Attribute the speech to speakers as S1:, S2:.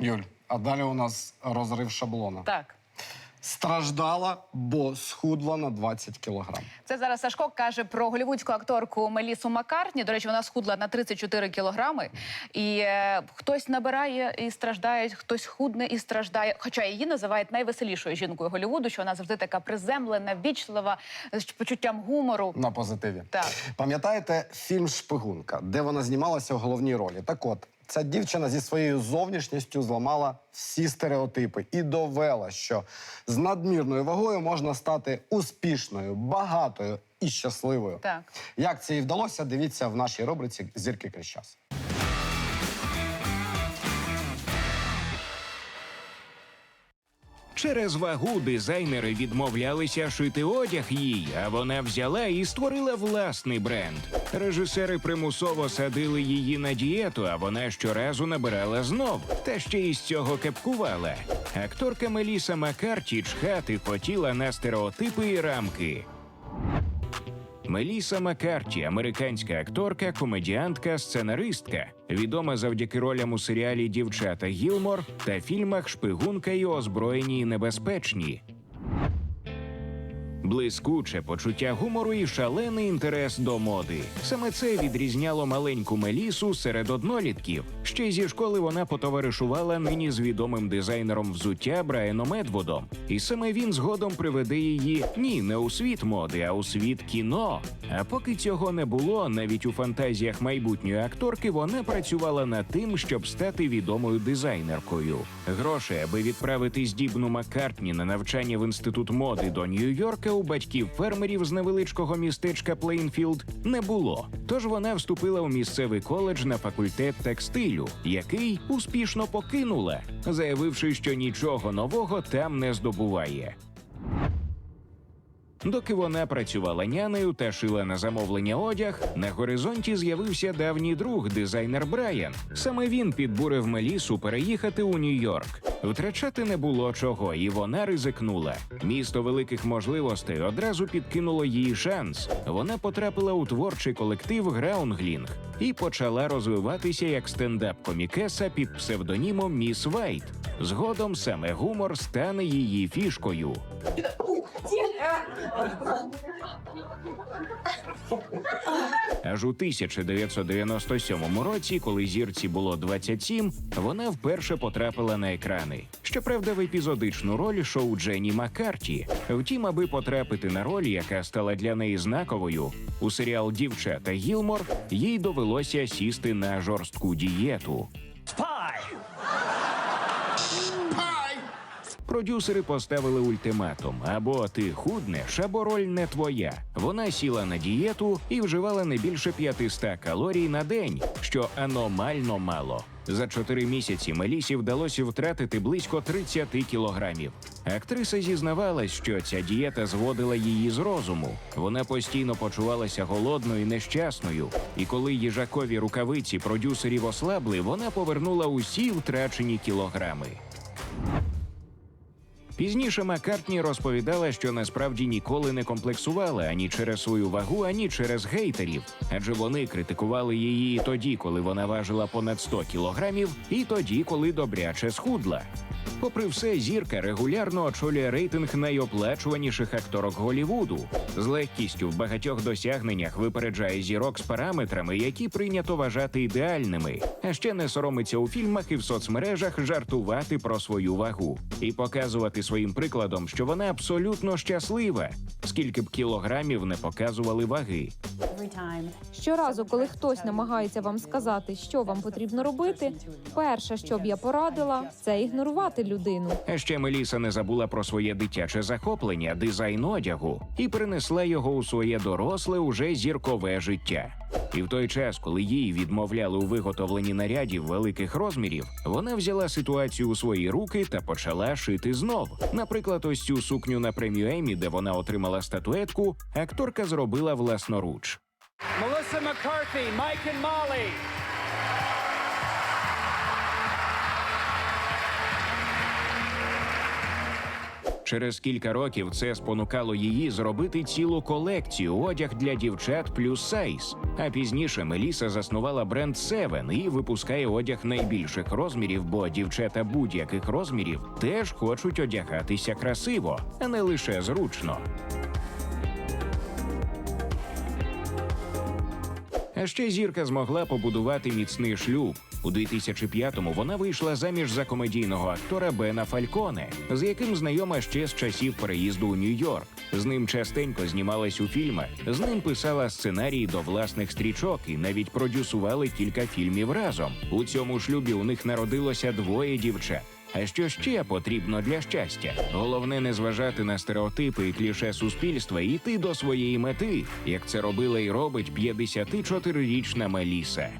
S1: Юль, а далі у нас розрив шаблона.
S2: Так.
S1: Страждала, бо схудла на 20 кілограм.
S2: Це зараз Сашко каже про голівудську акторку Мелісу Маккартні. До речі, вона схудла на 34 кілограми. І е, хтось набирає і страждає, хтось худне і страждає. Хоча її називають найвеселішою жінкою Голівуду, що вона завжди така приземлена, вічлива, з почуттям гумору.
S1: На позитиві.
S2: Так.
S1: Пам'ятаєте фільм Шпигунка, де вона знімалася в головній ролі? Так от, ця дівчина зі своєю зовнішністю зламала всі стереотипи і довела, що з надмірною вагою можна стати успішною, багатою і щасливою.
S2: Так.
S1: Як це їй вдалося, дивіться в нашій рубриці Зірки крізь час.
S3: Через вагу дизайнери відмовлялися шити одяг їй, а вона взяла і створила власний бренд. Режисери примусово садили її на дієту, а вона щоразу набирала знов, та ще й з цього кепкувала. Акторка Меліса Маккарті чхати хотіла на стереотипи і рамки. Меліса Маккарті – американська акторка, комедіантка, сценаристка, відома завдяки ролям у серіалі Дівчата Гілмор та фільмах Шпигунка і озброєні і небезпечні. Блискуче почуття гумору і шалений інтерес до моди. Саме це відрізняло маленьку Мелісу серед однолітків. Ще зі школи вона потоваришувала нині з відомим дизайнером взуття Брайаном Едвудом. І саме він згодом приведе її ні, не у світ моди, а у світ кіно. А поки цього не було, навіть у фантазіях майбутньої акторки вона працювала над тим, щоб стати відомою дизайнеркою. Грошей, аби відправити здібну Маккартні на навчання в інститут моди до Нью-Йорка, у батьків фермерів з невеличкого містечка Плейнфілд не було. Тож вона вступила у місцевий коледж на факультет текстилю, який успішно покинула, заявивши, що нічого нового там не здобуває. Доки вона працювала нянею та шила на замовлення одяг, на горизонті з'явився давній друг, дизайнер Брайан. Саме він підбурив Мелісу переїхати у Нью-Йорк. Втрачати не було чого, і вона ризикнула. Місто великих можливостей одразу підкинуло їй шанс. Вона потрапила у творчий колектив Граунглінг і почала розвиватися як стендап-комікеса під псевдонімом Міс Вайт. Згодом саме гумор стане її фішкою. Аж у 1997 році, коли зірці було 27, вона вперше потрапила на екрани. Щоправда, в епізодичну роль шоу Дженні Маккарті. Втім, аби потрапити на роль, яка стала для неї знаковою, у серіал Дівчата Гілмор їй довелося сісти на жорстку дієту. Продюсери поставили ультиматум: або ти худнеш, або роль не твоя. Вона сіла на дієту і вживала не більше 500 калорій на день, що аномально мало. За чотири місяці Мелісі вдалося втратити близько 30 кілограмів. Актриса зізнавалась, що ця дієта зводила її з розуму. Вона постійно почувалася голодною і нещасною. І коли їжакові рукавиці продюсерів ослабли, вона повернула усі втрачені кілограми. Пізніше Маккартні розповідала, що насправді ніколи не комплексувала ані через свою вагу, ані через гейтерів, адже вони критикували її і тоді, коли вона важила понад 100 кілограмів, і тоді, коли добряче схудла. Попри все, зірка регулярно очолює рейтинг найоплачуваніших акторок Голівуду. З легкістю в багатьох досягненнях випереджає зірок з параметрами, які прийнято вважати ідеальними. А ще не соромиться у фільмах і в соцмережах жартувати про свою вагу і показувати своїм прикладом, що вона абсолютно щаслива, скільки б кілограмів не показували ваги.
S4: Щоразу, коли хтось намагається вам сказати, що вам потрібно робити, перше, що б я порадила, це ігнорувати людину.
S3: А ще Меліса не забула про своє дитяче захоплення, дизайн одягу, і принесла його у своє доросле, уже зіркове життя. І в той час, коли їй відмовляли у виготовленні нарядів великих розмірів, вона взяла ситуацію у свої руки та почала шити знов. Наприклад, ось цю сукню на премію Емі, де вона отримала статуетку, акторка зробила власноруч.
S5: Melissa McCarthy, Mike and Molly.
S3: Через кілька років це спонукало її зробити цілу колекцію одяг для дівчат плюс сайз. А пізніше Меліса заснувала бренд Seven і випускає одяг найбільших розмірів, бо дівчата будь-яких розмірів теж хочуть одягатися красиво, а не лише зручно. А ще зірка змогла побудувати міцний шлюб. У 2005-му вона вийшла заміж за комедійного актора Бена Фальконе, з яким знайома ще з часів переїзду у Нью-Йорк. З ним частенько знімалась у фільмах, з ним писала сценарії до власних стрічок і навіть продюсували кілька фільмів разом. У цьому шлюбі у них народилося двоє дівчат. А що ще потрібно для щастя? Головне не зважати на стереотипи і кліше суспільства і йти до своєї мети, як це робила і робить 54-річна Меліса.